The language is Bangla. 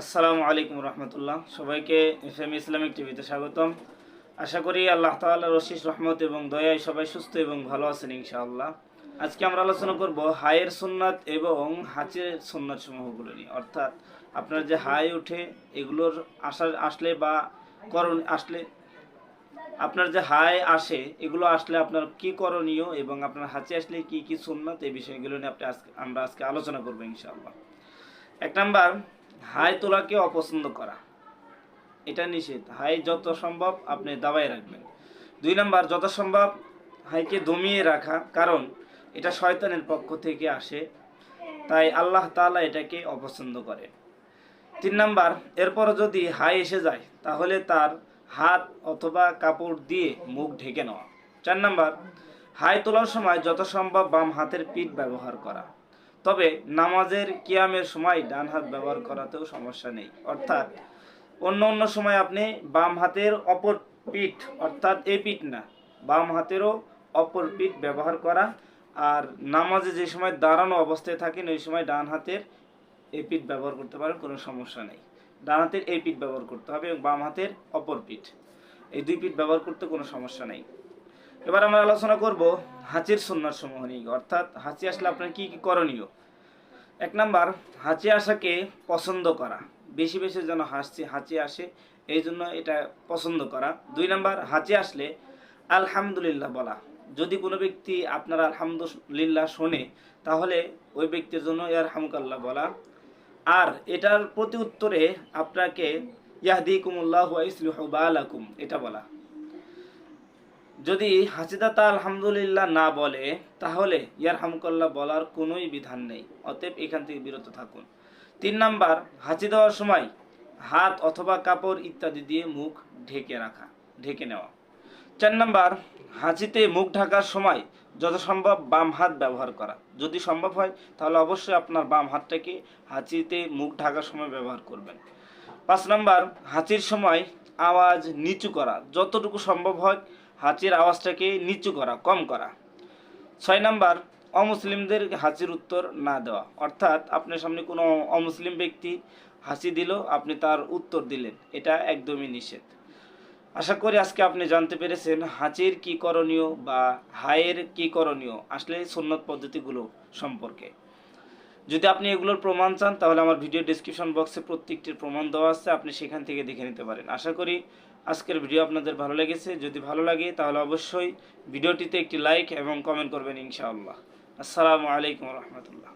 আসসালামু আলাইকুম রহমতুল্লাহ। সবাইকে এফ এম ইসলামিক টিভিতে স্বাগতম। আশা করি আল্লাহ তাআলার রশিস রহমত এবং দয়ায় সবাই সুস্থ এবং ভালো আছেন ইনশাআল্লাহ। আজকে আমরা আলোচনা করব হায়ের সুন্নাত এবং হাঁচের সুন্নাত সমূহগুলো নিয়ে। অর্থাৎ আপনার যে হাই ওঠে এগুলোর আসার আসলে বা করণ আসলে, আপনার যে হাই আসে এগুলো আসলে আপনার কি করণীয় এবং আপনার হাঁচি আসলে কি কি সুন্নাত, এই বিষয়গুলো নিয়ে আপনি আজকে আমরা আজকে আলোচনা করব ইনশাআল্লাহ। এক নাম্বার হাই তোলাকে অপছন্দ করা। এটা নিষেধ। হাই যত সম্ভব আপনি দাবায় রাখবেন। দুই নাম্বার, যত সম্ভব হাইকে দমিয়ে রাখা, কারণ এটা শয়তানের পক্ষ থেকে আসে, তাই আল্লাহ তাআলা এটাকে অপছন্দ করে। তিন নাম্বার এরপর যদি হাই এসে যায়, তাহলে তার হাত অথবা কাপড় দিয়ে মুখ ঢেকে নেওয়া। চার নাম্বার হাই তোলার সময় যত সম্ভব বাম হাতের পিঠ ব্যবহার করা। তবে নামাজের কিয়ামের সময় ডান হাত ব্যবহার করাতেও সমস্যা নেই। অর্থাৎ অন্য অন্য সময় আপনি বাম হাতের অপর পিঠ, অর্থাৎ এই পিঠ না, বাম হাতেরও অপর পিঠ ব্যবহার করা আর নামাজে যে সময় দাঁড়ানো অবস্থায় থাকেন, ওই সময় ডান হাতের এই পিঠ ব্যবহার করতে পারেন, কোনো সমস্যা নেই। ডান হাতের এই পিঠ ব্যবহার করতে হবে এবং বাম হাতের অপর পিঠ, এই দুই পিঠ ব্যবহার করতে কোনো সমস্যা নেই। এবার আমরা আলোচনা করব হাঁচির সন্ন্যাস সমূহ নিয়ে। অর্থাৎ হাঁচি আসলে আপনার কি কি করণীয়? এক নাম্বার, হাঁচি আসাকে পছন্দ করা। বেশি বেশি যেন হাসি হাঁচি আসে, এই জন্য এটা পছন্দ করা। দুই নাম্বার, হাঁচি আসলে আলহামদুলিল্লাহ বলা। যদি কোনো ব্যক্তি আপনার আলহামদুলিল্লাহ শোনে, তাহলে ওই ব্যক্তির জন্য ইয়ার হামকাল্লাহ বলা। আর এটার প্রতি উত্তরে আপনাকে ইয়াহদিকুমুল্লাহ ইসলিহু বালাকুম, এটা বলা। যদি হাসিদাতা আলহামদুলিল্লাহ না বলে, তাহলে ইয়ার হামকল্লা বলার কোনোই বিধান নেই। অতএব এখান থেকে বিরত থাকুন। তিন নাম্বার, হাঁচি দেওয়ার সময় হাত অথবা কাপড় ইত্যাদি দিয়ে মুখ ঢেকে রাখা, ঢেকে নেওয়া। চার নাম্বার, হাঁচিতে মুখ ঢাকার সময় যত সম্ভব বাম হাত ব্যবহার করা। যদি সম্ভব হয়, তাহলে অবশ্যই আপনার বাম হাতটাকে হাঁচিতে মুখ ঢাকার সময় ব্যবহার করবেন। পাঁচ নাম্বার, হাঁচির সময় আওয়াজ নিচু করা। যতটুকু সম্ভব হয় হাঁচির আওয়াজটাকে নিচু করা, কম করা। ছয় নাম্বার, অমুসলিমদের হাঁচির উত্তর না দেওয়া। অর্থাৎ আপনার সামনে কোনো অমুসলিম ব্যক্তি হাসি দিল, আপনি তার উত্তর দিলেন। এটা একদমই নিষেধ। আশা করি আজকে আপনি জানতে পেরেছেন হাঁচির কি করণীয় বা হায়ের কি করণীয়। আসলে সুন্নত পদ্ধতিগুলো সম্পর্কে। যদি আপনি এগুলোর প্রমাণ চান, তাহলে আমার ভিডিও ডিসক্রিপশন বক্সে প্রত্যেকটির প্রমাণ দেওয়া আছে, আপনি সেখান থেকে দেখে নিতে পারেন। আশা করি আজকের ভিডিও আপনাদের ভালো লেগেছে। যদি ভালো লাগে, তাহলে অবশ্যই ভিডিওটিতে একটি লাইক এবং কমেন্ট করবেন ইনশাআল্লাহ। আসসালামু আলাইকুম রহমতুল্লাহ।